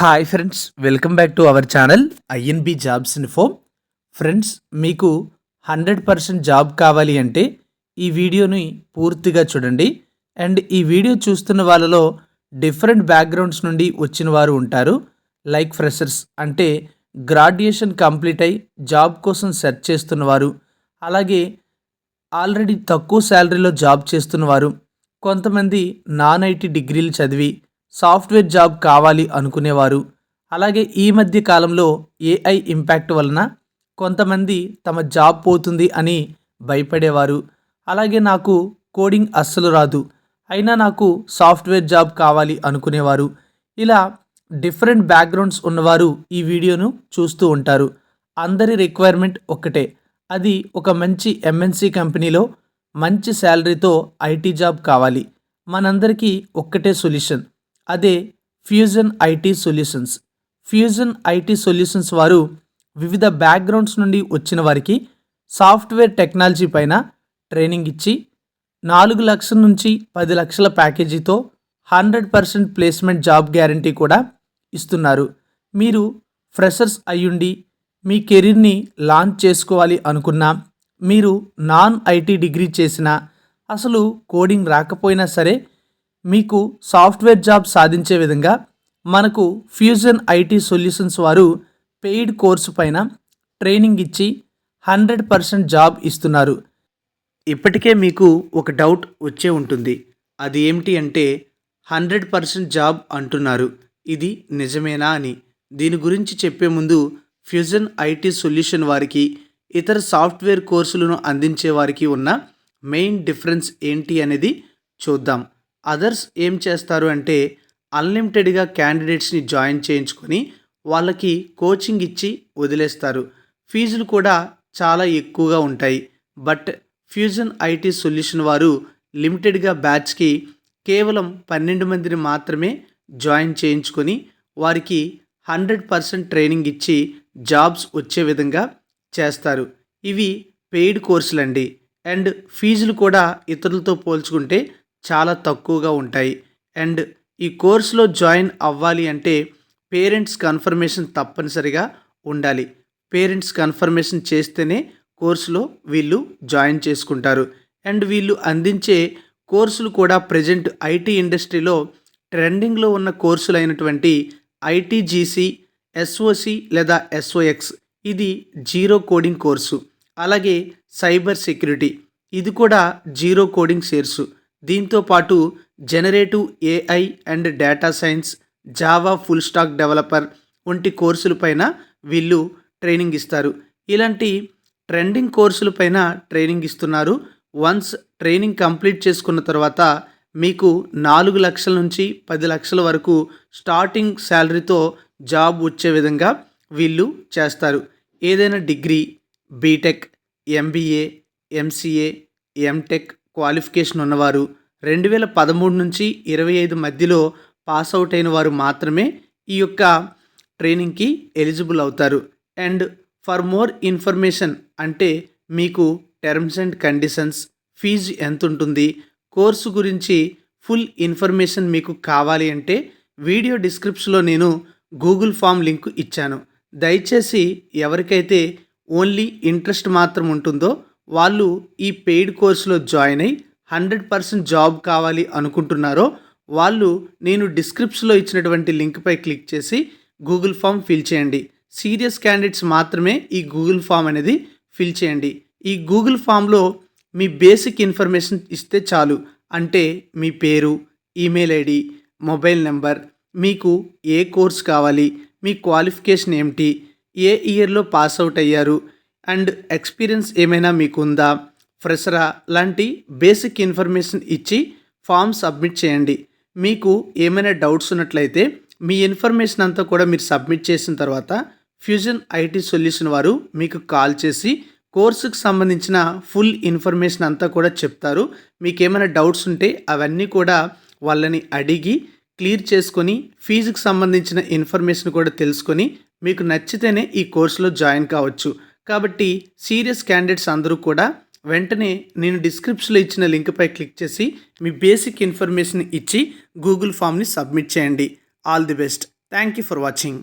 Hi friends welcome back to our channel INB jobs info friends మీకు hundred percent job కావాలి అంటే ఈ వీడియోని పూర్తిగా చూడండి. అండ్ ఈ వీడియో చూస్తున్న వాళ్ళలో డిఫరెంట్ బ్యాక్గ్రౌండ్స్ నుండి వచ్చిన వారు ఉంటారు. లైక్ ఫ్రెషర్స్ అంటే గ్రాడ్యుయేషన్ కంప్లీట్ అయి జాబ్ కోసం సెర్చ్ చేస్తున్నవారు అలాగే ఆల్రెడీ తక్కువ శాలరీలో జాబ్ చేస్తున్నవారు కొంతమంది నాన్ ఐటీ డిగ్రీలు చదివి సాఫ్ట్వేర్ జాబ్ కావాలి అనుకునేవారు. అలాగే ఈ మధ్య కాలంలో ఏఐ ఇంపాక్ట్ వలన కొంతమంది తమ జాబ్ పోతుంది అని భయపడేవారు. అలాగే నాకు కోడింగ్ అస్సలు రాదు. అయినా నాకు సాఫ్ట్వేర్ జాబ్ కావాలి అనుకునేవారు. ఇలా డిఫరెంట్ బ్యాక్గ్రౌండ్స్ ఉన్నవారు ఈ వీడియోను చూస్తూ ఉంటారు. అందరి రిక్వైర్మెంట్ ఒక్కటే. అది ఒక మంచి ఎంఎన్సి కంపెనీలో మంచి శాలరీతో ఐటీ జాబ్ కావాలి. మనందరికీ ఒక్కటే సొల్యూషన్ అదే Fusion IT Solutions Fusion IT Solutions వారు వివిధ బ్యాక్గ్రౌండ్స్ నుండి వచ్చిన వారికి సాఫ్ట్వేర్ టెక్నాలజీ పైన ట్రైనింగ్ ఇచ్చి నాలుగు లక్షల నుంచి పది లక్షల ప్యాకేజీతో hundred percent placement job guarantee కూడా ఇస్తున్నారు. మీరు ఫ్రెషర్స్ అయ్యుండి మీ కెరీర్ని లాంచ్ చేసుకోవాలి అనుకున్నా మీరు నాన్ ఐటీ డిగ్రీ చేసినా అసలు కోడింగ్ రాకపోయినా సరే మీకు సాఫ్ట్వేర్ జాబ్ సాధించే విధంగా మనకు ఫ్యూజన్ ఐటీ సొల్యూషన్స్ వారు పెయిడ్ కోర్సు పైన ట్రైనింగ్ ఇచ్చి హండ్రెడ్ పర్సెంట్ జాబ్ ఇస్తున్నారు. ఇప్పటికే మీకు ఒక డౌట్ వచ్చే ఉంటుంది. అది ఏమిటి అంటే హండ్రెడ్ పర్సెంట్ జాబ్ అంటున్నారు. ఇది నిజమేనా అని. దీని గురించి చెప్పే ముందు ఫ్యూజన్ ఐటీ సొల్యూషన్ వారికి ఇతర సాఫ్ట్వేర్ కోర్సులను అందించే వారికి ఉన్న మెయిన్ డిఫరెన్స్ ఏంటి అనేది చూద్దాం. అదర్స్ ఏం చేస్తారు అంటే అన్లిమిటెడ్గా క్యాండిడేట్స్ని జాయిన్ చేయించుకొని వాళ్ళకి కోచింగ్ ఇచ్చి వదిలేస్తారు. ఫీజులు కూడా చాలా ఎక్కువగా ఉంటాయి. బట్ ఫ్యూజన్ ఐటీ సొల్యూషన్ వారు లిమిటెడ్గా బ్యాచ్కి కేవలం పన్నెండు మందిని మాత్రమే జాయిన్ చేయించుకొని వారికి హండ్రెడ్ పర్సెంట్ ట్రైనింగ్ ఇచ్చి జాబ్స్ వచ్చే విధంగా చేస్తారు. ఇవి పెయిడ్ కోర్సులండి. అండ్ ఫీజులు కూడా ఇతరులతో పోల్చుకుంటే చాలా తక్కువగా ఉంటాయి. అండ్ ఈ కోర్సులో జాయిన్ అవ్వాలి అంటే పేరెంట్స్ కన్ఫర్మేషన్ తప్పనిసరిగా ఉండాలి. పేరెంట్స్ కన్ఫర్మేషన్ చేస్తేనే కోర్సులో వీళ్ళు జాయిన్ చేసుకుంటారు. అండ్ వీళ్ళు అందించే కోర్సులు కూడా ప్రజెంట్ ఐటీ ఇండస్ట్రీలో ట్రెండింగ్లో ఉన్న కోర్సులు అయినటువంటి ఐటీజీసీ ఎస్ఓసి లేదా ఎస్ఓఎక్స్ ఇది జీరో కోడింగ్ కోర్సు. అలాగే సైబర్ సెక్యూరిటీ. ఇది కూడా జీరో కోడింగ్ షేర్సు దీంతో పాటు generative AI and data science Java full stack developer వంటి కోర్సులపైన వీళ్ళు ట్రైనింగ్ ఇస్తారు. ఇలాంటి ట్రెండింగ్ కోర్సులపైన ట్రైనింగ్ ఇస్తున్నారు. వన్స్ ట్రైనింగ్ కంప్లీట్ చేసుకున్న తర్వాత మీకు నాలుగు లక్షల నుంచి పది లక్షల వరకు స్టార్టింగ్ శాలరీతో జాబ్ వచ్చే విధంగా వీళ్ళు చేస్తారు. ఏదైనా degree BTech MBA MCA MTech qualification ఉన్నవారు రెండు వేల పదమూడు నుంచి ఇరవై ఐదు మధ్యలో పాస్ అవుట్ అయిన వారు మాత్రమే ఈ యొక్క ట్రైనింగ్కి ఎలిజిబుల్ అవుతారు. అండ్ ఫర్ మోర్ ఇన్ఫర్మేషన్ అంటే మీకు టర్మ్స్ అండ్ కండిషన్స్ ఫీజు ఎంత ఉంటుంది కోర్సు గురించి ఫుల్ ఇన్ఫర్మేషన్ మీకు కావాలి అంటే వీడియో డిస్క్రిప్షన్లో నేను గూగుల్ ఫామ్ లింక్ ఇచ్చాను. దయచేసి ఎవరికైతే ఓన్లీ ఇంట్రెస్ట్ మాత్రం ఉంటుందో వాళ్ళు ఈ పెయిడ్ కోర్సులో జాయిన్ అయ్యి హండ్రెడ్ పర్సెంట్ జాబ్ కావాలి అనుకుంటున్నారో వాళ్ళు నేను డిస్క్రిప్షన్లో ఇచ్చినటువంటి లింక్పై క్లిక్ చేసి గూగుల్ ఫామ్ ఫిల్ చేయండి. సీరియస్ క్యాండిడేట్స్ మాత్రమే ఈ గూగుల్ ఫామ్ అనేది ఫిల్ చేయండి. ఈ గూగుల్ ఫామ్లో మీ బేసిక్ ఇన్ఫర్మేషన్ ఇస్తే చాలు. అంటే మీ పేరు ఈమెయిల్ ఐడి మొబైల్ నెంబర్ మీకు ఏ కోర్స్ కావాలి మీ క్వాలిఫికేషన్ ఏమిటి ఏ ఇయర్లో పాస్ అవుట్ అయ్యారు అండ్ ఎక్స్పీరియన్స్ ఏమైనా మీకు ఉందా ఫ్రెషరా? లాంటి బేసిక్ ఇన్ఫర్మేషన్ ఇచ్చి ఫామ్ సబ్మిట్ చేయండి. మీకు ఏమైనా డౌట్స్ ఉన్నట్లయితే మీ ఇన్ఫర్మేషన్ అంతా కూడా మీరు సబ్మిట్ చేసిన తర్వాత ఫ్యూజన్ ఐటీ సొల్యూషన్ వారు మీకు కాల్ చేసి కోర్సుకు సంబంధించిన ఫుల్ ఇన్ఫర్మేషన్ అంతా కూడా చెప్తారు. మీకు ఏమైనా డౌట్స్ ఉంటే అవన్నీ కూడా వాళ్ళని అడిగి క్లియర్ చేసుకొని ఫీజుకు సంబంధించిన ఇన్ఫర్మేషన్ కూడా తెలుసుకొని మీకు నచ్చితేనే ఈ కోర్సులో జాయిన్ కావచ్చు. కాబట్టి సీరియస్ క్యాండిడేట్స్ అందరూ కూడా వెంటనే నేను డిస్క్రిప్షన్లో ఇచ్చిన లింక్పై క్లిక్ చేసి మీ బేసిక్ ఇన్ఫర్మేషన్ ఇచ్చి గూగుల్ ఫామ్ని సబ్మిట్ చేయండి. All the best thank you for watching